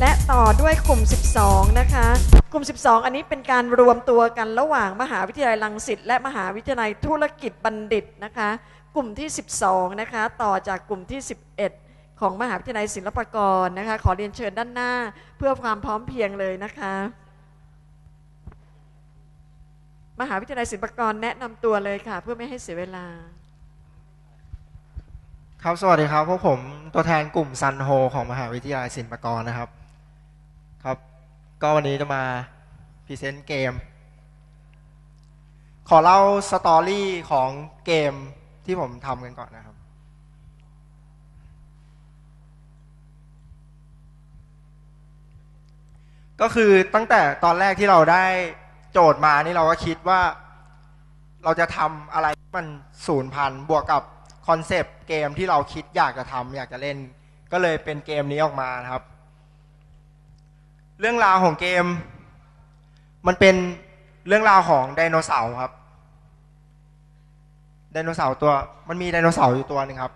และต่อด้วยกลุ่ม 12 นะคะ กลุ่ม 12 อันนี้เป็นการรวมตัวกันระหว่างมหาวิทยาลัยรังสิตและมหาวิทยาลัยธุรกิจบัณฑิตนะคะ กลุ่มที่ 12 นะคะ ต่อจากกลุ่มที่ 11 ของมหาวิทยาลัยศิลปากรนะคะ ขอเรียนเชิญด้านหน้าเพื่อความพร้อมเพรียงเลยนะคะ มหาวิทยาลัยศิลปากรแนะนำตัวเลยค่ะ เพื่อไม่ให้เสียเวลา ครับ สวัสดีครับ พวกผมตัวแทนกลุ่มซันโฮของมหาวิทยาลัยศิลปากรนะครับ ครับ ก็วันนี้จะมาพรีเซนต์เกม ขอเล่าสตอรี่ของเกมที่ผมทำกันก่อนนะครับ ก็คือตั้งแต่ตอนแรกที่เราได้โจทย์มานี่เราก็คิดว่าเราจะทำอะไรที่มันศูนย์พันบวกกับคอนเซปต์เกมที่เราคิดอยากจะทำอยากจะเล่น ก็เลยเป็นเกมนี้ออกมานะครับ เรื่องราวของเกม มันเป็นเรื่องราวของไดโนเสาร์ครับ ไดโนเสาร์ตัว มันมีไดโนเสาร์อยู่ตัวหนึ่งครับ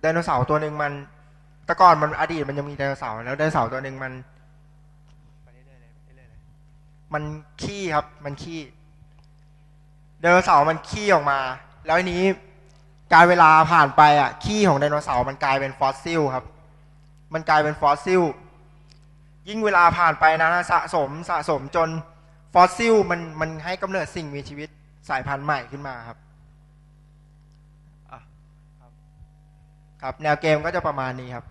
ไดโนเสาร์ตัวหนึ่งมัน แต่ก่อนมันอดีตมันยังมีไดโนเสาร์แล้วไดโนเสาร์ตัวหนึ่งมัน มันขี้ครับ มันขี้ ไดโนเสาร์มันขี้ออกมา แล้วทีนี้ การเวลาผ่านไปอะ ขี้ของไดโนเสาร์มันกลายเป็นฟอสซิลครับ มันกลายเป็นฟอสซิล ยิ่งเวลาผ่านไปนะสะสมสะสมจนฟอสซิลมันมันให้กำเนิดสิ่งมีชีวิตสายพันธุ์ใหม่ขึ้นมาครับอะครับครับแนวเกมก็จะประมาณนี้ครับ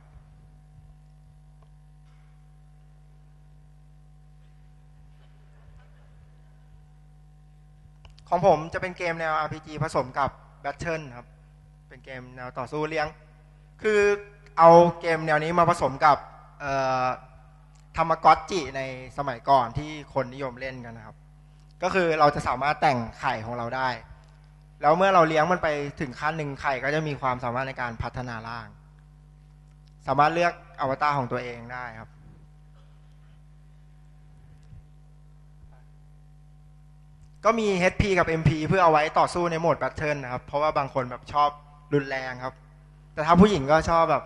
ของผมจะเป็นเกมแนว RPG ผสมกับ Battle ครับ เป็นเกมแนวต่อสู้เลี้ยง คือ เอาเกมแนวนี้มาผสมกับธรรมกอตจิในสมัยก่อนที่คนนิยมเล่นกันนะครับ ก็คือเราจะสามารถแต่งไข่ของเราได้ แล้วเมื่อเราเลี้ยงมันไปถึงขั้นหนึ่งไข่ก็จะมีความสามารถในการพัฒนาร่าง สามารถเลือกอวตารของตัวเองได้ครับก็มี HP กับ MP เพื่อเอาไว้ต่อสู้ในโหมดแบทเทิลนะครับ เพราะว่าบางคนแบบชอบรุนแรงครับ แต่ถ้าผู้หญิงก็ชอบแบบ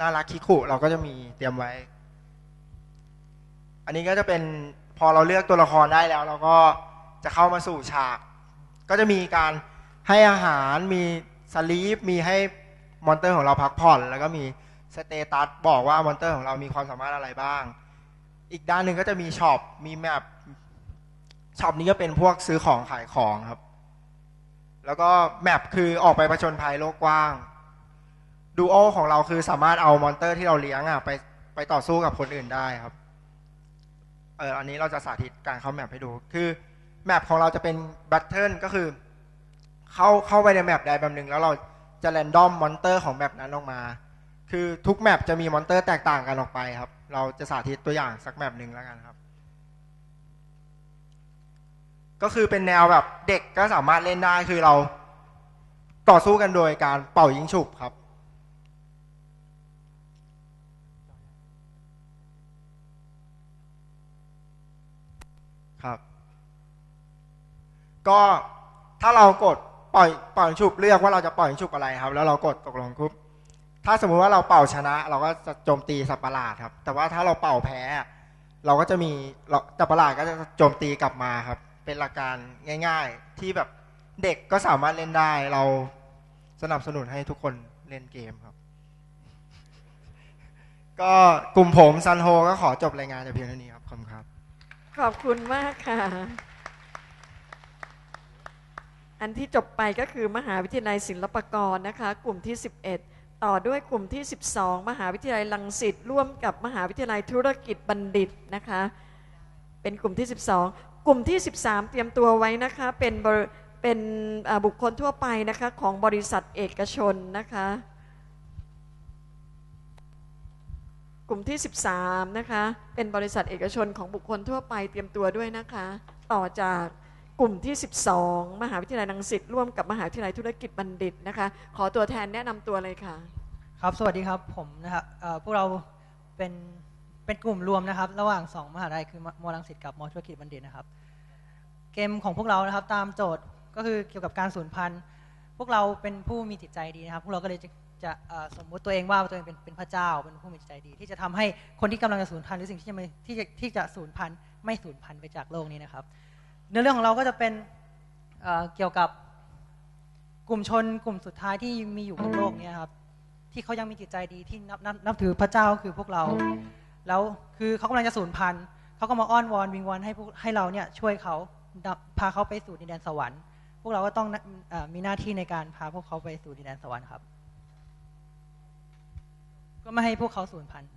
น่ารักคิคุเราก็จะมีเตรียมไว้ อันนี้ก็จะเป็นพอเราเลือกตัวละครได้แล้ว เราก็จะเข้ามาสู่ฉาก ก็จะมีการให้อาหารมีสลีปมีให้มอนเตอร์ของเราพักผ่อน แล้วก็มีสเตตัสบอกว่ามอนเตอร์ของเรามีความสามารถอะไรบ้าง อีกด้านหนึ่งก็จะมีช็อปมีแมปช็อปนี้ก็เป็นพวกซื้อของขายของครับ แล้วก็แมปคือออกไปผจญภัยโลกกว้าง ดูโอของเราคือสามารถเอามอนเตอร์ที่เราเลี้ยงอะไปไปต่อสู้กับคนอื่นได้ครับ เอออันนี้เราจะสาธิตการเข้าแมปให้ดู คือแมปของเราจะเป็นแบทเทิลก็คือ เข้าเข้าไปในแมปใดแบบหนึ่งแล้วเราจะแรนดอมมอนเตอร์ของแมปนั้นออกมา คือทุกแมปจะมีมอนเตอร์แตกต่างกันออกไปครับ เราจะสาธิตตัวอย่างสักแมปหนึ่งแล้วกันครับ ก็คือเป็นแนวแบบเด็กก็สามารถเล่นได้คือเราต่อสู้กันโดยการเป่ายิงฉุบครับครับ ก็ถ้าเรากดปล่อยปล่อยฉุบเลือกว่าเราจะปล่อยฉุบอะไรครับ แล้วเรากดตกลงคุบถ้าสมมุติว่าเราเป่าชนะ เราก็จะโจมตีสัตว์ประหลาดครับ แต่ว่าถ้าเราเป่าแพ้ เราก็จะมีสัตว์ประหลาดก็จะโจมตีกลับมาครับ เป็นหลักการง่าย ๆ ที่แบบเด็กก็สามารถเล่นได้เราสนับสนุนให้ทุกคนเล่นเกมครับ ก็กลุ่มผมซันโฮก็ขอจบรายงานแต่เพียงเท่านี้ครับขอบคุณครับ ขอบคุณมากค่ะ อันที่จบไปก็คือมหาวิทยาลัยศิลปากรนะคะ กลุ่มที่ 11 ต่อด้วยกลุ่มที่ 12 มหาวิทยาลัยลังสิตร่วมกับมหาวิทยาลัยธุรกิจบัณฑิตนะคะ เป็นกลุ่มที่ 12 กลุ่มที่ 13 เตรียมตัวไว้นะคะ เป็นเป็นบุคคลทั่วไปนะคะของบริษัทเอกชนนะคะ กลุ่มที่ 13 นะคะ เป็นบริษัทเอกชนของบุคคลทั่วไปเตรียมตัวด้วยนะคะ ต่อจาก กลุ่มที่ 12 มหาวิทยาลัยรังสิตร่วมกับมหาวิทยาลัยธุรกิจบัณฑิตนะคะ ขอตัวแทนแนะนำตัวเลยค่ะ ครับ สวัสดีครับผมนะครับเอ่อพวกเราเป็นเป็นกลุ่มรวมนะครับ ระหว่าง2มหาลัยคือมรังสิตกับมธุรกิจบัณฑิตนะครับ เกมของพวกเรานะครับตามโจทย์ก็คือเกี่ยวกับการสูญพันธุ์ พวกเราเป็นผู้มีจิตใจดีนะครับ พวกเราก็เลยจะจะเอ่อสมมุติตัวเองว่าตัวเองเป็นเป็นพระเจ้า เป็นผู้มีจิตใจดี ที่จะทำให้คนที่กำลังจะสูญพันธุ์หรือสิ่งที่จะม่ที่จะที่จะสูญพันธุ์ไม่สูญพันธุ์ไปจากโลกนี้นะครับ เนื้อเรื่องของเราก็จะเป็นเเกี่ยวกับกลุ่มชนกลุ่มสุดท้ายที่มีอยู่บนโลกนี้ครับที่เขายังมีจิตใจดีที่นับนับนับถือพระเจ้าคือพวกเรา แล้วคือเขากำลังจะสูญพันธุ์เขาก็มาอ้อนวอนวิงวอนให้พวกให้เราเนี่ยช่วยเขาพาเขาไปสู่ดินแดนสวรรค์ พวกเราก็ต้องอมีหน้าที่ในการพาพวกเขาไปสู่ดินแดนสวรรค์ครับ ก็ไม่ให้พวกเขาสูญพันธุ์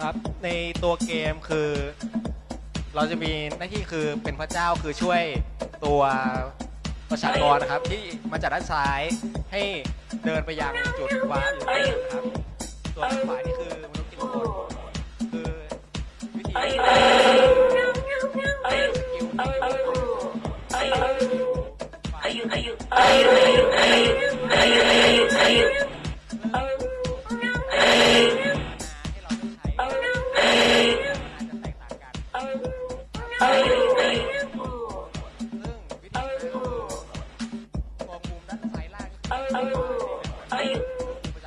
ครับ ในตัวเกมคือ เราจะมีหน้าที่คือเป็นพระเจ้าคือช่วยตัวประชากรนะครับ ที่มาจากด้านซ้ายให้เดินไปยังจุดว้าร์ปอยู่ตรงนั้นนะครับ ส่วนขวานี่คือมนุษย์กินคนคือวิธี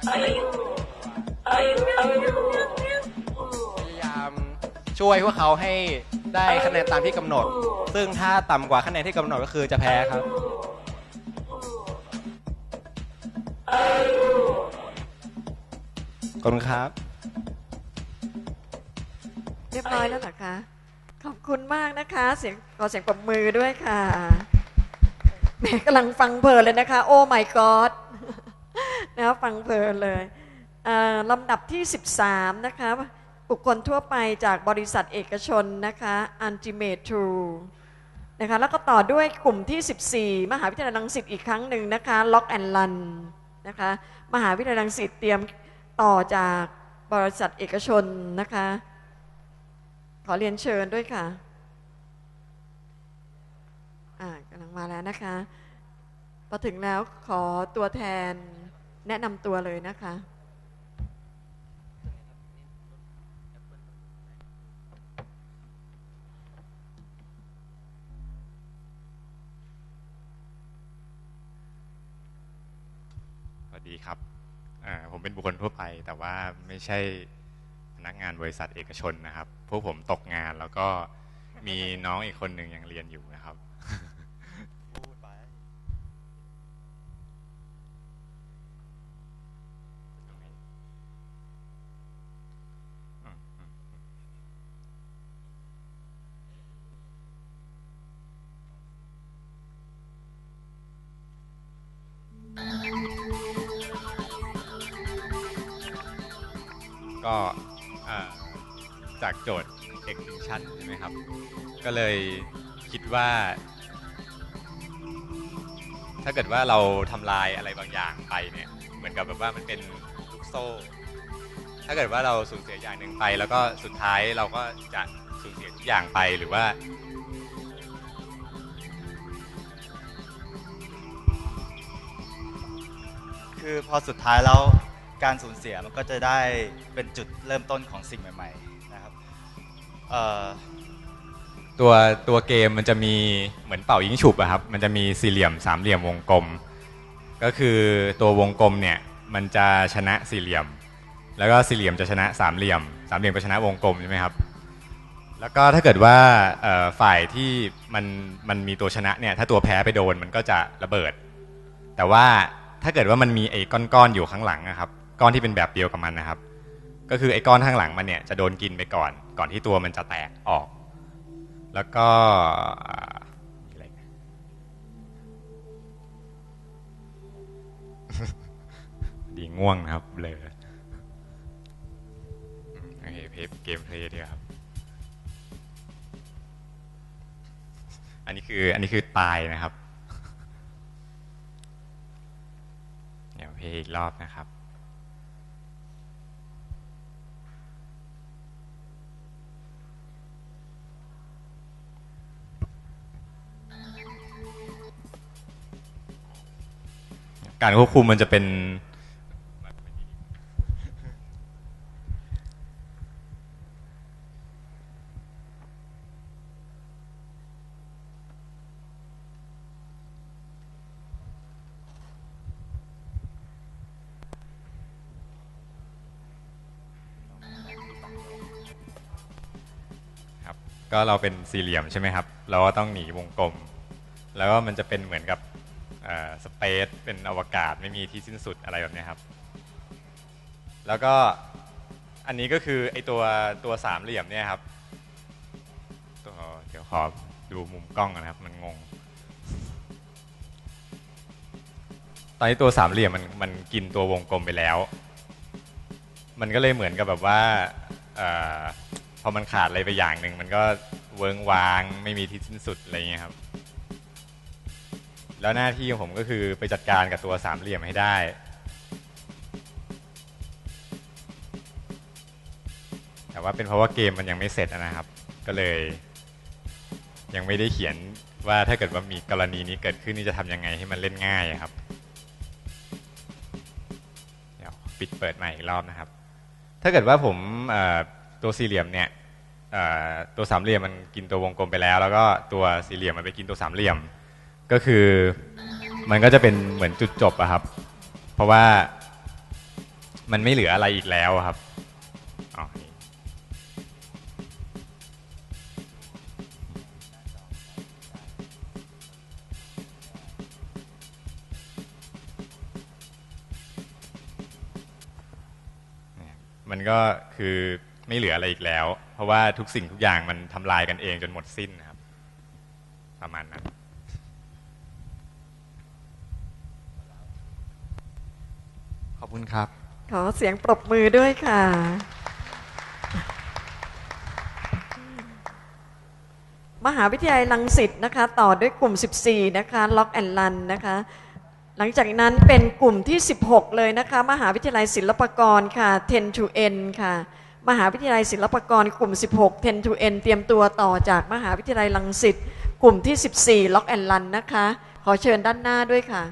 พยายามช่วยพวกเขาให้ได้คะแนนตามที่กำหนด ซึ่งถ้าต่ำกว่าคะแนนที่กำหนดก็คือจะแพ้ครับ ขอบคุณครับ เรียบร้อยแล้วเหรอคะ ขอบคุณมากนะคะ เสียงขอเสียงปรบมือด้วยค่ะแหม่กำลังฟังเพลินเลยนะคะ โอ้ my god นะฟังเพลินเลยเลำดับที่ 13 นะคะบุคคลทั่วไปจากบริษัทเอกชนนะคะ Ultimate True นะคะแล้วก็ต่อด้วยกลุ่มที่ 14 มหาวิทยาลัยรังสิตอีกครั้งหนึ่งนะคะ Lock and Run นะคะมหาวิทยาลัยรังสิตเตรียมต่อจากบริษัทเอกชนนะคะขอเรียนเชิญด้วยค่ะอ่ากำลังมาแล้วนะคะพอถึงแล้วขอตัวแทน แนะนำตัวเลยนะคะ สวัสดีครับ ผมเป็นบุคคลทั่วไป แต่ว่าไม่ใช่พนักงานบริษัทเอกชนนะครับ พวกผมตกงานแล้วก็มีน้องอีกคนหนึ่งยังเรียนอยู่นะครับ ก็จากโจทย์ extinction ใช่ไหมครับ ก็เลยคิดว่า ถ้าเกิดว่าเราทำลายอะไรบางอย่างไปเนี่ยเหมือนกับแบบว่ามันเป็นลูกโซ่ ถ้าเกิดว่าเราสูญเสียอย่างหนึ่งไป แล้วก็สุดท้ายเราก็จะสูญเสียทุกอย่างไปหรือว่าคือพอสุดท้ายแล้ว การสูญเสียมันก็จะได้เป็นจุดเริ่มต้นของสิ่งใหม่ๆนะครับตัวตัวเกมมันจะมีเหมือนเป่ายิงฉุบอะครับมันจะมีสี่เหลี่ยมสามเหลี่ยมวงกลม ก็คือตัววงกลมเนี่ยมันจะชนะสี่เหลี่ยม แล้วก็สี่เหลี่ยมจะชนะสามเหลี่ยมสามเหลี่ยมก็ชนะวงกลมใช่ไหมครับแล้วก็ถ้าเกิดว่าฝ่ายที่มันมันมีตัวชนะเนี่ยถ้าตัวแพ้ไปโดนมันก็จะระเบิด แต่ว่าถ้าเกิดว่ามันมีไอ้ก้อนๆอยู่ข้างหลังนะครับ ก้อนที่เป็นแบบเดียวกับมันนะครับ ก็คือไอ้ก้อนข้างหลังมันเนี่ยจะโดนกินไปก่อน ก่อนที่ตัวมันจะแตกออก แล้วก็มีอะไรดีง่วงนะครับเลออืมโอเคเพลย์เกมเพลย์ดีกว่าครับ อันนี้คืออันนี้คือตายนะครับ เดี๋ยวเพลย์อีกรอบนะครับ การควบคุมมันจะเป็นครับก็เราเป็นสี่เหลี่ยมใช่ไหมครับ เราก็ต้องหนีวงกลม แล้วก็มันจะเป็นเหมือนกับ สเปซเป็นอวกาศไม่มีที่สิ้นสุดอะไรแบบนี้ครับ แล้วก็อันนี้ก็คือไอตัวตัวสามเหลี่ยมเนี่ยครับตัวเดี๋ยวขอดูมุมกล้องก่อนะครับ มันงง ตอนนี้ตัวสามเหลี่ยมมันมันกินตัววงกลมไปแล้ว มันก็เลยเหมือนกับแบบว่าอพอมันขาดอะไรไปอย่างหนึ่งมันก็เวิงวางไม่มีที่สิ้นสุดอะไรเงี้ยครับ แล้วหน้าที่ของผมก็คือไปจัดการกับตัวสามเหลี่ยมให้ได้ แต่ว่าเป็นเพราะว่าเกมมันยังไม่เสร็จนะครับ ก็เลย ยังไม่ได้เขียนว่าถ้าเกิดว่ามีกรณีนี้เกิดขึ้นนี่จะทำยังไงให้มันเล่นง่ายครับ เดี๋ยวปิดเปิดใหม่อีกรอบนะครับ ถ้าเกิดว่าผมตัวสี่เหลี่ยมเนี่ยตัวสามเหลี่ยมมันกินตัววงกลมไปแล้ว แล้วก็ตัวสี่เหลี่ยมมันไปกินตัวสามเหลี่ยม ก็คือมันก็จะเป็นเหมือนจุดจบอะครับ เพราะว่ามันไม่เหลืออะไรอีกแล้วครับมันก็คือไม่เหลืออะไรอีกแล้ว เพราะว่าทุกสิ่งทุกอย่างมันทำลายกันเองจนหมดสิ้นครับ ประมาณนั้น อบคุณครับ ขอเสียงปรบมือด้วยค่ะ มหาวิทยาลัยลังสิตนะคะ ต่อด้วยกลุ่ม 14 นะคะล็อกแอนลันนะคะ หลังจากนั้นเป็นกลุ่มที่ 16 เลยนะคะ มหาวิทยาลัยศิลปากรค่ะ 10 to N ค่ะ มหาวิทยาลัยศิลปากรกลุ่ม 16 10 to N เตรียมตัวต่อจากมหาวิทยาลัยลังสิตกลุ่มที่ 14 ล็อกแอนลันนะคะ ขอเชิญด้านหน้าด้วยค่ะ